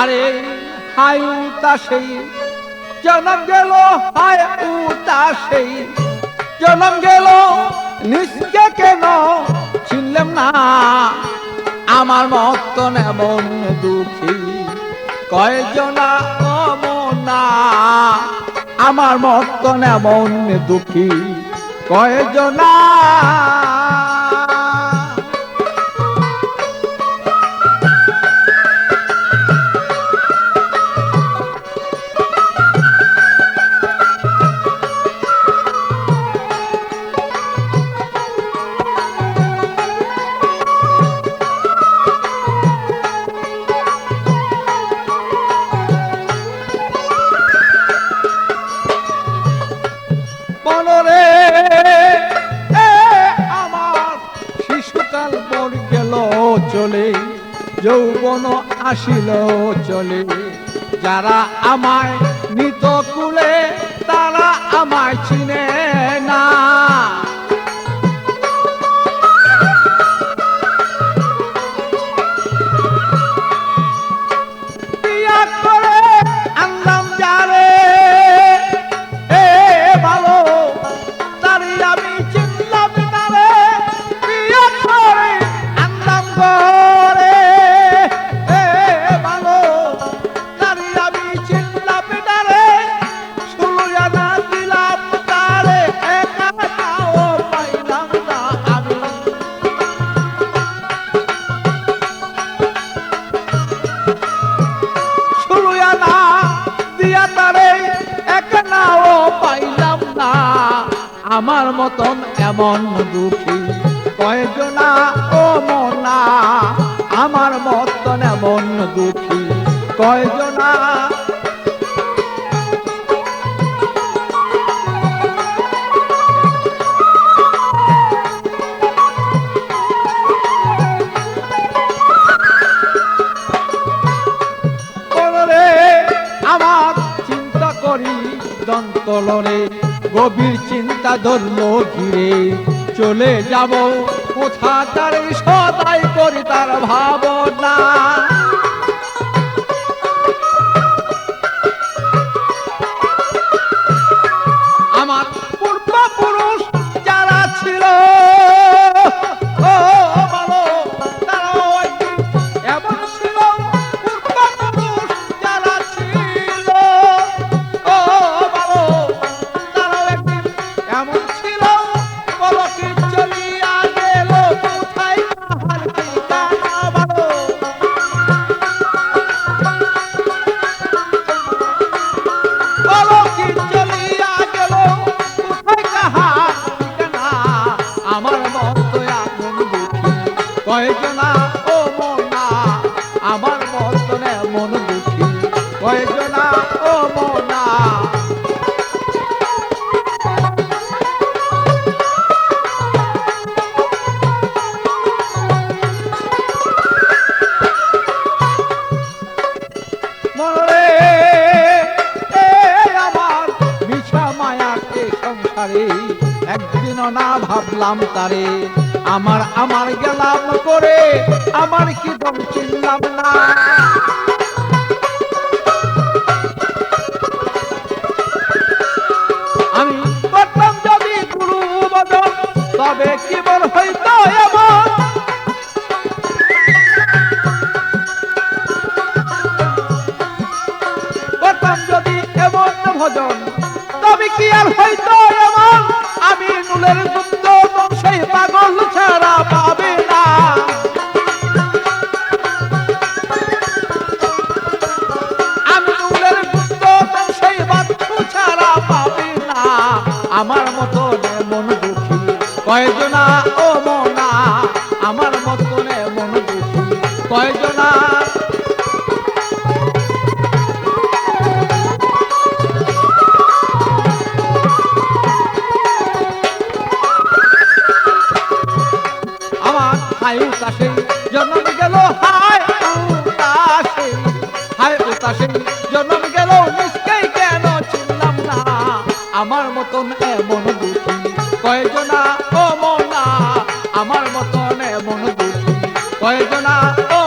আরে হাই উতা সেই জনম গেল হাই উতা সেই জনম গেল নিষ্কে কেন চিনলাম না। আমার মতন এমন দুঃখী, কয়জনা অমনা। আমার মতন এমন দুঃখী, কয়জনা চলে যৌবন আসিল চলে। যারা আমায় নিত কুলে তারা আমায় চিনে না। পাইলাম না। আমার মতন এমন দুঃখী। কয়জনা ও মনা আমার মতন এমন দুঃখী। কয়জনা দন্তলরে গভীর চিন্তা ধরল ঘিরে। চলে যাব কোথা তার সদাই করি তার ভাবনা। আমার মতো এমন দুঃখী। কয়জনা ও মনা, আমার মতো এমন দুঃখী। কয়জনা ও মনা। মরে এ আমার মিছা মায়াকে সংসারে একদিনও না ভাবলাম তারে। আমার আমার গেলাম করে, আমার কি দম চিনলাম না। আমি করতাম যদি গুরু তবে কি বল হইতো এমন? করতাম যদি এমন ভজন, তবে কি আর হইতো গুপ্ত পাগল ছাড়া পাবে না। আমি বংশে বাচ্চু ছাড়া পাবে না। আমার মতো মন দুঃখী কয়জনা ও মনা? আমার মতো মন দুঃখী কয়জনা হাই উতাসে জন্ম গেল, হায় উতাসে। হায় উতাসে জন্ম গেল নিশ্চয় কেন চিনলাম না। আমার মতন এমন দুঃখী কয়জনা ও মনা। আমার মতন এমন দুঃখী কয়জনা ও